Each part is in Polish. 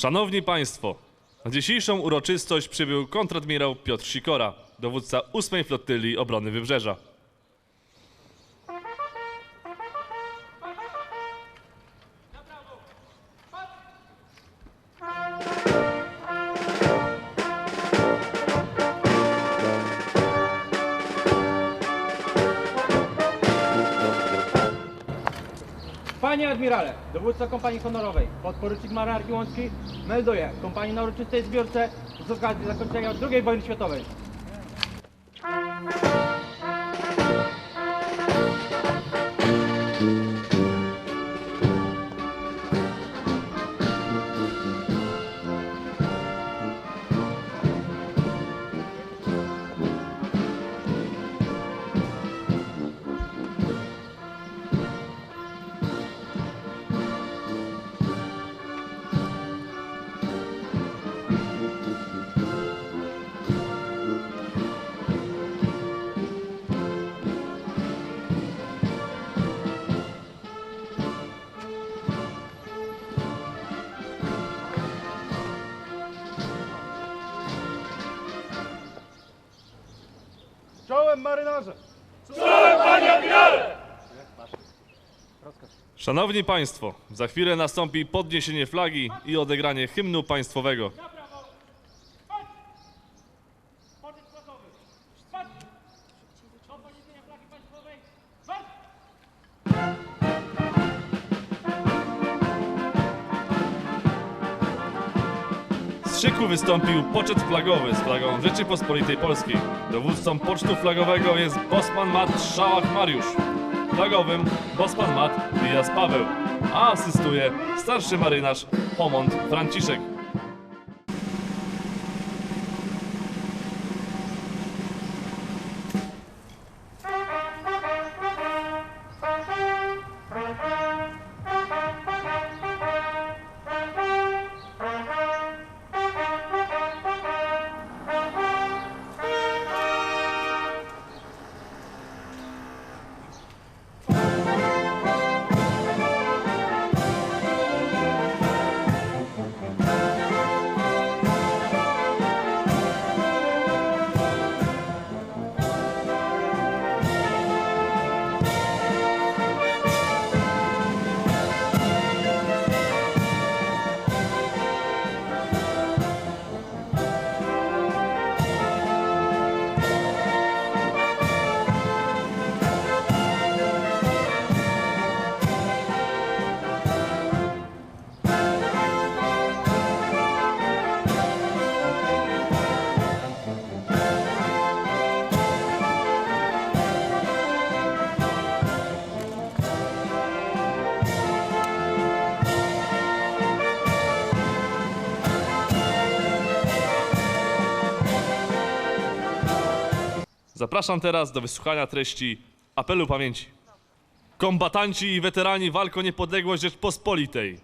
Szanowni Państwo, na dzisiejszą uroczystość przybył kontradmirał Piotr Sikora, dowódca 8 Flotylii Obrony Wybrzeża. Dowódca kompanii honorowej, podporucznik marynarki Łącki, melduje kompanii na uroczystej zbiórce z okazji zakończenia II wojny światowej. Czołem marynarze! Szanowni Państwo, za chwilę nastąpi podniesienie flagi i odegranie hymnu państwowego. Wystąpił poczet flagowy z flagą Rzeczypospolitej Polskiej. Dowódcą pocztu flagowego jest bosman mat Szałach Mariusz. Flagowym bosman mat Dias Paweł, a asystuje starszy marynarz Pomont Franciszek. Zapraszam teraz do wysłuchania treści apelu pamięci. Kombatanci i weterani walk o niepodległość Rzeczpospolitej,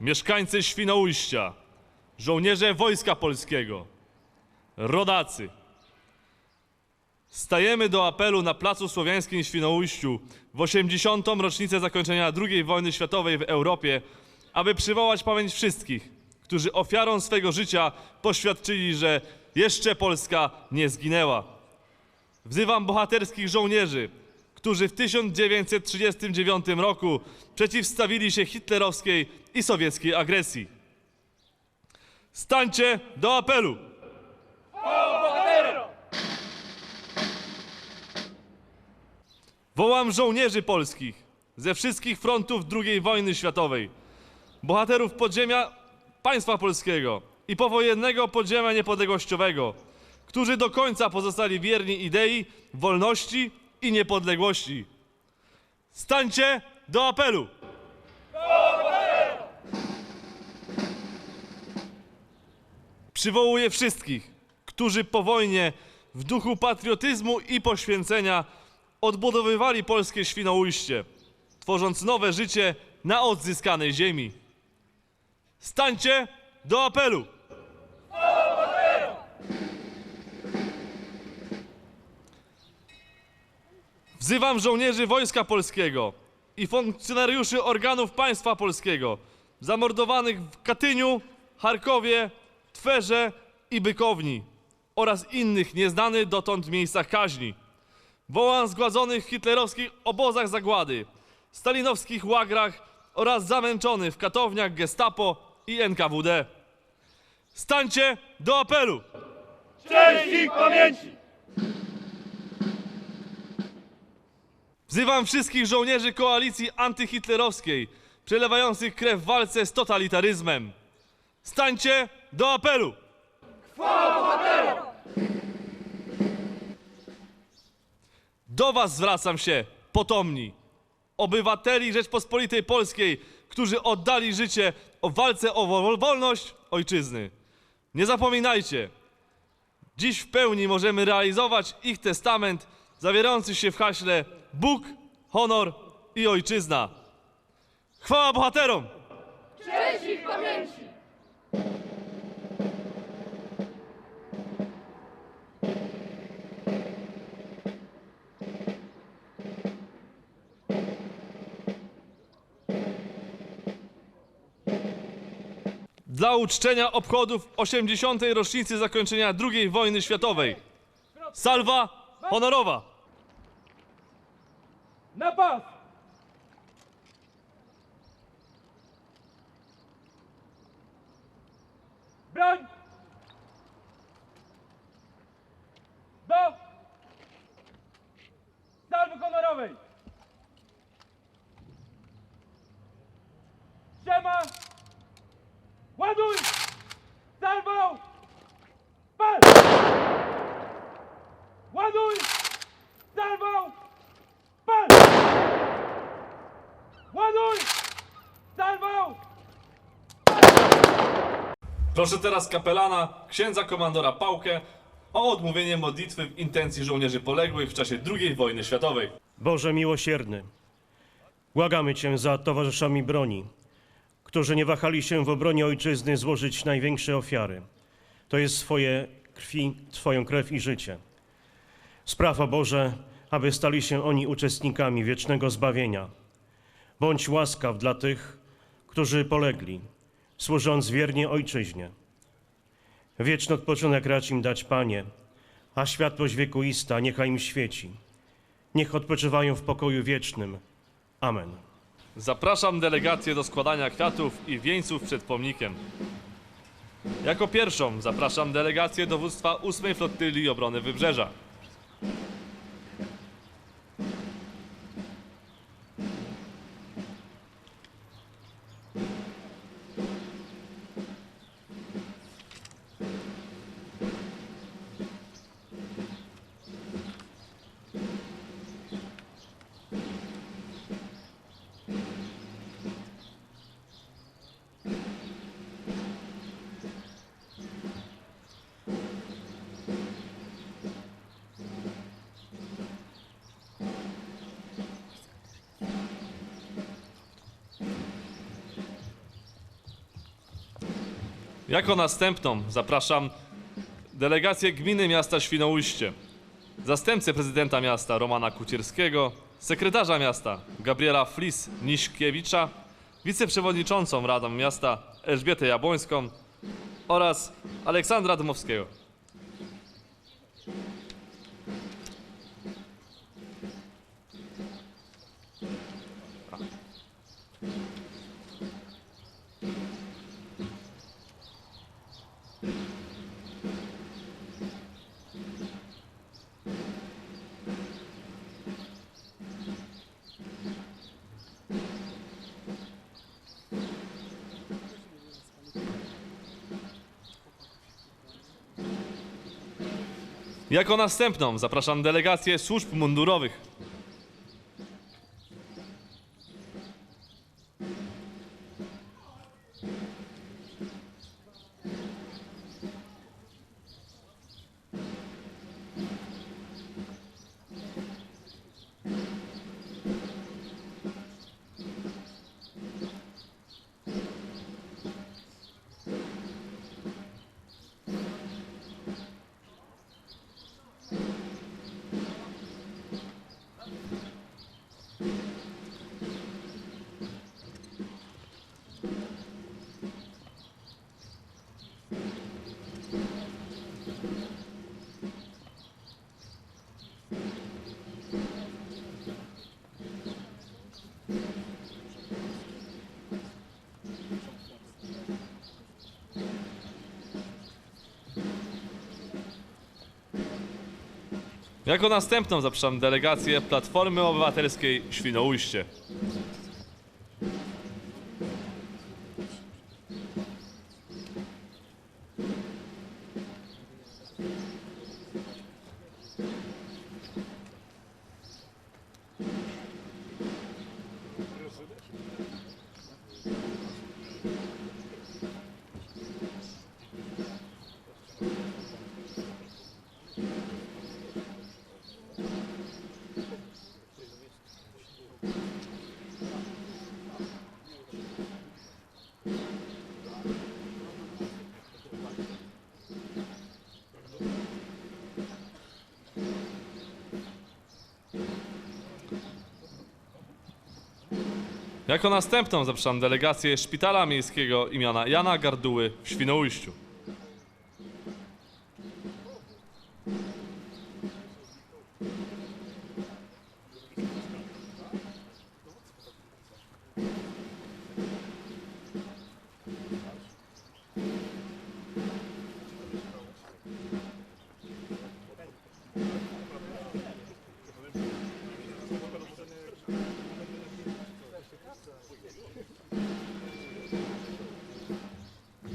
mieszkańcy Świnoujścia, żołnierze Wojska Polskiego, rodacy. Stajemy do apelu na Placu Słowiańskim w Świnoujściu w 80. rocznicę zakończenia II wojny światowej w Europie, aby przywołać pamięć wszystkich, którzy ofiarą swego życia poświadczyli, że jeszcze Polska nie zginęła. Wzywam bohaterskich żołnierzy, którzy w 1939 roku przeciwstawili się hitlerowskiej i sowieckiej agresji. Stańcie do apelu! Wołam żołnierzy polskich ze wszystkich frontów II wojny światowej, bohaterów podziemia państwa polskiego i powojennego podziemia niepodległościowego, którzy do końca pozostali wierni idei wolności i niepodległości. Stańcie do apelu! Przywołuję wszystkich, którzy po wojnie w duchu patriotyzmu i poświęcenia odbudowywali polskie Świnoujście, tworząc nowe życie na odzyskanej ziemi. Stańcie do apelu! Wzywam żołnierzy Wojska Polskiego i funkcjonariuszy organów państwa polskiego zamordowanych w Katyniu, Charkowie, Twerze i Bykowni oraz innych nieznanych dotąd miejscach kaźni. Wołam zgładzonych w hitlerowskich obozach zagłady, stalinowskich łagrach oraz zamęczonych w katowniach gestapo i NKWD. Stańcie do apelu! Cześć ich pamięci! Wzywam wszystkich żołnierzy koalicji antyhitlerowskiej, przelewających krew w walce z totalitaryzmem. Stańcie do apelu! Do was zwracam się, potomni, obywateli Rzeczpospolitej Polskiej, którzy oddali życie o walce o wol- wolność ojczyzny. Nie zapominajcie, Dziś w pełni możemy realizować ich testament zawierający się w haśle Bóg, honor i ojczyzna. Chwała bohaterom! Dla uczczenia obchodów 80. rocznicy zakończenia II wojny światowej. Salwa honorowa! На пас! Brandt! Proszę teraz kapelana, księdza komandora Pałkę o odmówienie modlitwy w intencji żołnierzy poległych w czasie II wojny światowej. Boże miłosierny, błagamy Cię za towarzyszami broni, którzy nie wahali się w obronie Ojczyzny złożyć największe ofiary, to jest swoje krwi, Twoją krew i życie. Sprawa Boże, aby stali się oni uczestnikami wiecznego zbawienia. Bądź łaskaw dla tych, którzy polegli, służąc wiernie Ojczyźnie. Wieczny odpoczynek racz im dać, Panie, a światłość wiekuista niechaj im świeci. Niech odpoczywają w pokoju wiecznym. Amen. Zapraszam delegację do składania kwiatów i wieńców przed pomnikiem. Jako pierwszą zapraszam delegację dowództwa 8 Flotyli Obrony Wybrzeża. Jako następną zapraszam delegację gminy miasta Świnoujście, zastępcę prezydenta miasta Romana Kucierskiego, sekretarza miasta Gabriela Flis-Niszkiewicza, wiceprzewodniczącą Radą Miasta Elżbietę Jabłońską oraz Aleksandra Dmowskiego. Jako następną zapraszam delegację służb mundurowych. Jako następną zapraszam delegację Platformy Obywatelskiej Świnoujście. Jako następną zapraszam delegację Szpitala Miejskiego imienia Jana Garduły w Świnoujściu.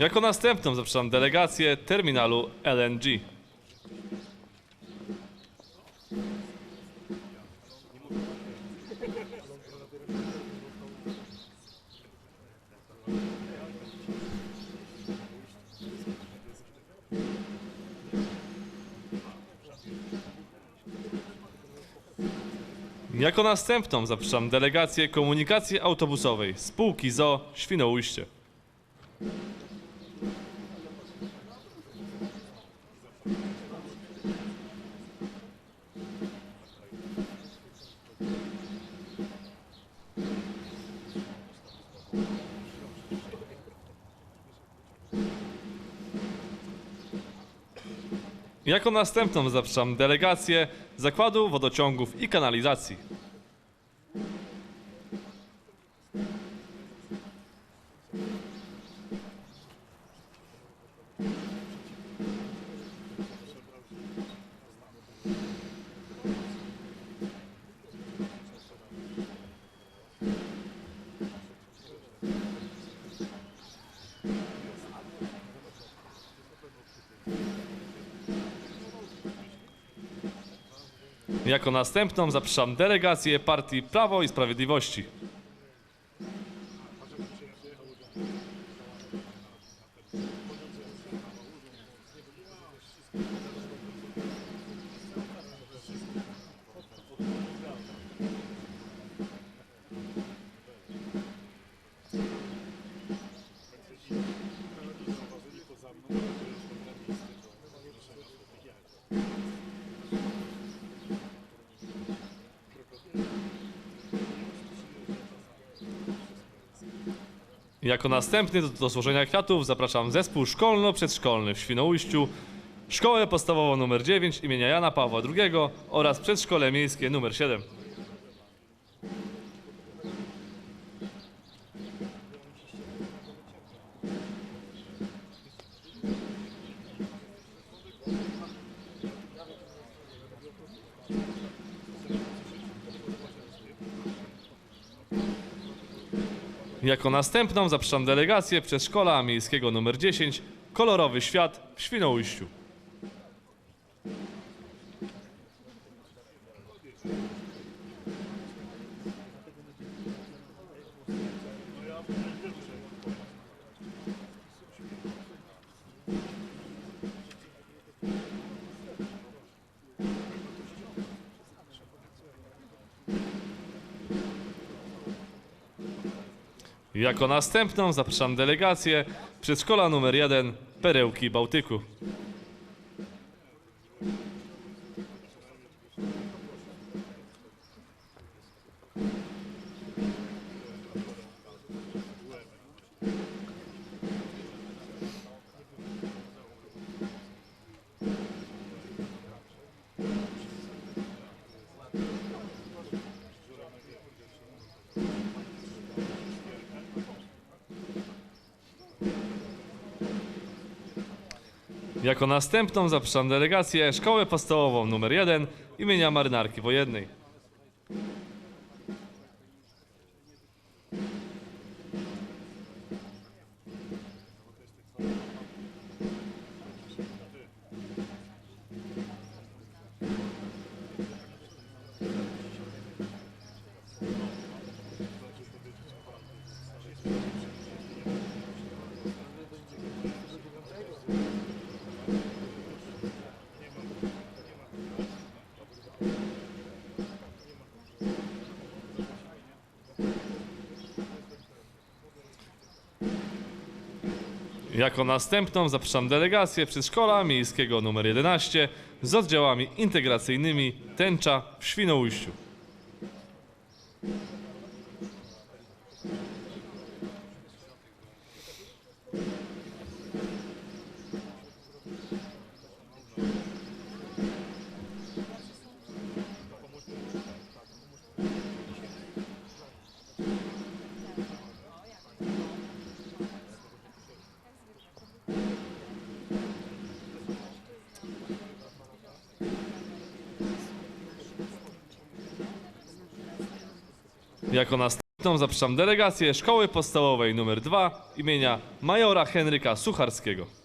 Jako następną zapraszam delegację terminalu LNG. Jako następną zapraszam delegację komunikacji autobusowej spółki ZO Świnoujście. Jako następną zapraszam delegację Zakładu Wodociągów i Kanalizacji. Jako następną zapraszam delegację partii Prawo i Sprawiedliwości. Jako następny do, do złożenia kwiatów zapraszam zespół szkolno-przedszkolny w Świnoujściu, Szkołę Podstawową nr 9 imienia Jana Pawła II oraz Przedszkole Miejskie nr 7. Jako następną zapraszam delegację Przedszkola Miejskiego nr 10 Kolorowy Świat w Świnoujściu. Jako następną zapraszam delegację Przedszkola nr 1 Perełki Bałtyku. Jako następną zapraszam delegację Szkołę Podstawową nr 1 imienia Marynarki Wojennej. Jako następną zapraszam delegację Przedszkola Miejskiego nr 11 z oddziałami integracyjnymi Tęcza w Świnoujściu. Następną zapraszam delegację Szkoły Podstawowej nr 2 imienia Majora Henryka Sucharskiego.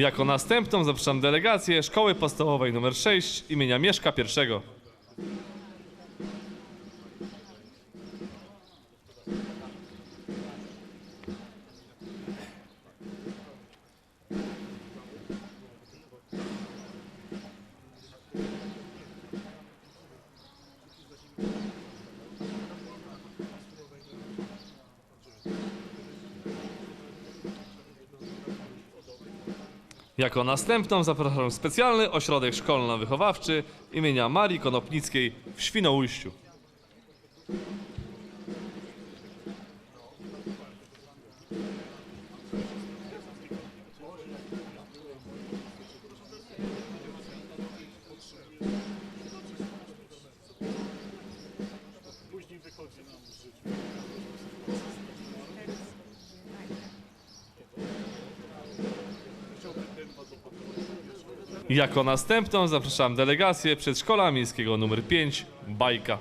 Jako następną zapraszam delegację Szkoły Podstawowej nr 6 imienia Mieszka I. Jako następną zapraszam specjalny ośrodek szkolno-wychowawczy imienia Marii Konopnickiej w Świnoujściu. Jako następną zapraszam delegację Przedszkola Miejskiego nr 5 Bajka.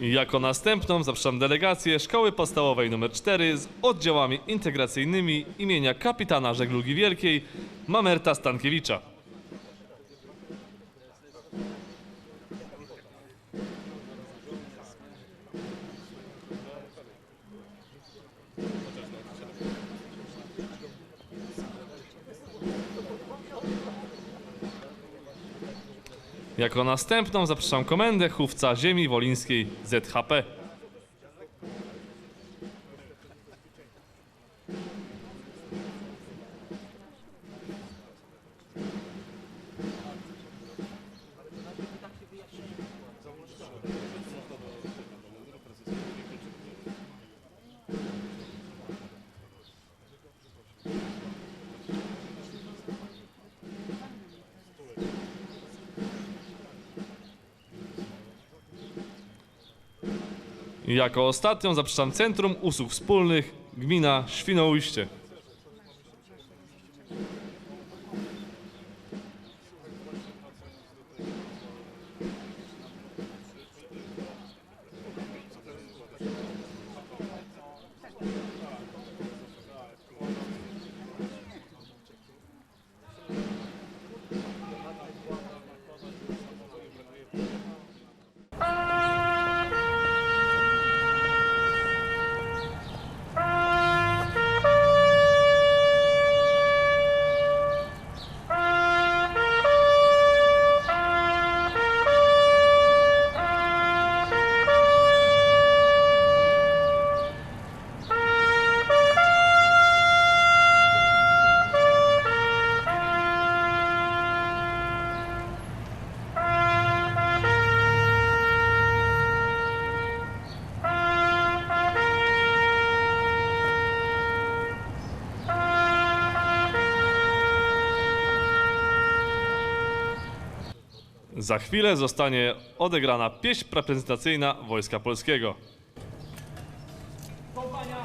I Jako następną zapraszam delegację Szkoły Podstawowej nr 4 z oddziałami integracyjnymi imienia kapitana żeglugi wielkiej Mamerta Stankiewicza. Jako następną zapraszam komendę chówca ziemi wolińskiej ZHP. Jako ostatnią zapraszam Centrum Usług Wspólnych Gmina Świnoujście. Za chwilę zostanie odegrana pieśń reprezentacyjna Wojska Polskiego. Kompania,